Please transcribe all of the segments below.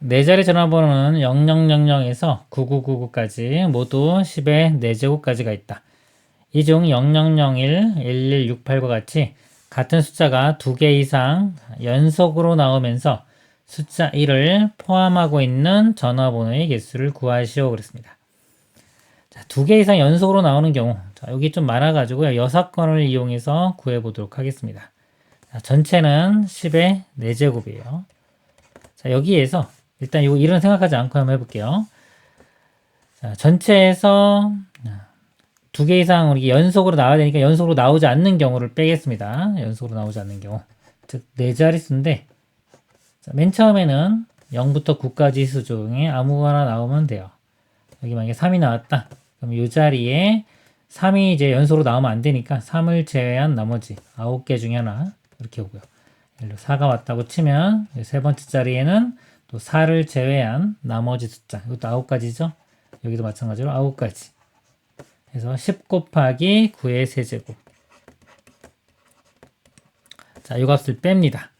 네 자리 전화번호는 0000에서 9999까지 모두 10의 4제곱까지가 있다. 이 중 0001, 1168과 같이 같은 숫자가 두 개 이상 연속으로 나오면서 숫자 1을 포함하고 있는 전화번호의 개수를 구하시오 그랬습니다. 자, 두 개 이상 연속으로 나오는 경우, 자, 여기 좀 많아가지고요. 여섯 건을 이용해서 구해보도록 하겠습니다. 자, 전체는 10의 4제곱이에요. 자, 여기에서 일단 이거 이런 생각하지 않고 한번 해볼게요. 자, 전체에서 두 개 이상 우리 연속으로 나와야 되니까 연속으로 나오지 않는 경우를 빼겠습니다. 연속으로 나오지 않는 경우. 즉, 네 자릿수인데, 자, 맨 처음에는 0부터 9까지 수 중에 아무거나 나오면 돼요. 여기 만약에 3이 나왔다. 그럼 이 자리에 3이 이제 연속으로 나오면 안 되니까 3을 제외한 나머지 9개 중에 하나 이렇게 오고요. 예를 들어 4가 왔다고 치면 세 번째 자리에는 또 4를 제외한 나머지 숫자 이것도 9가지죠. 여기도 마찬가지로 9가지. 그래서 10 곱하기 9의 세제곱. 자, 이 값을 뺍니다.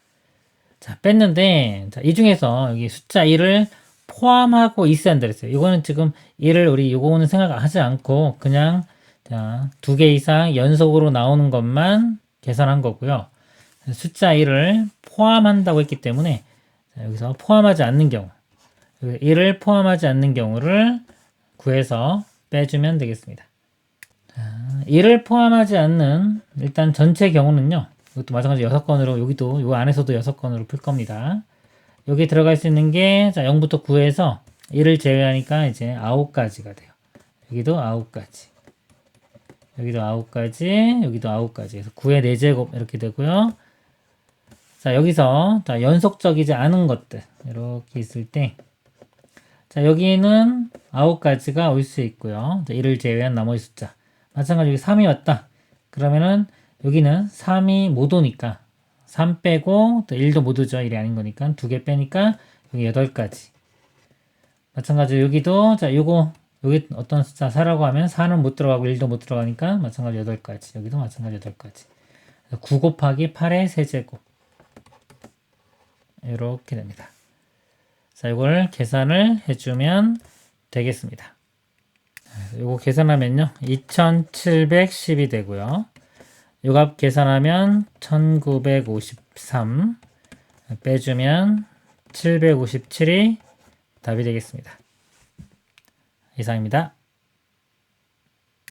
자, 뺐는데, 자, 이 중에서 여기 숫자 1을 포함하고 있어야 한다 그랬어요. 이거는 지금 1을 우리 요거는 생각하지 않고 그냥 자, 두개 이상 연속으로 나오는 것만 계산한 거고요. 숫자 1을 포함한다고 했기 때문에 자, 여기서 포함하지 않는 경우 1을 포함하지 않는 경우를 구해서 빼주면 되겠습니다. 자, 1을 포함하지 않는 일단 전체 경우는요. 이것도 마찬가지로 6건으로 여기도 이 안에서도 6건으로 풀 겁니다. 여기 들어갈 수 있는 게 자, 0부터 9에서 1을 제외하니까 이제 9가지가 돼요. 여기도 9가지. 여기도 9가지, 여기도 9가지. 그래서 9의 4제곱 이렇게 되고요. 자, 여기서 자, 연속적이지 않은 것들 이렇게 있을 때 자, 여기는 9가지가 올 수 있고요. 자, 1을 제외한 나머지 숫자. 마찬가지로 여기 3이 왔다. 그러면은 여기는 3이 못 오니까 3 빼고 또 1도 못 오죠. 1이 아닌 거니까 두개 빼니까 여기 8가지. 마찬가지로 여기도 자, 요거 여기 어떤 숫자 4라고 하면 4는 못 들어가고 1도 못 들어가니까 마찬가지 8가지. 여기도 마찬가지 8가지. 9 곱하기 8의 세제곱. 이렇게 됩니다. 자, 이걸 계산을 해주면 되겠습니다. 이거 계산하면요. 2710이 되고요. 요 값 계산하면 1953 빼주면 757이 답이 되겠습니다. 이상입니다.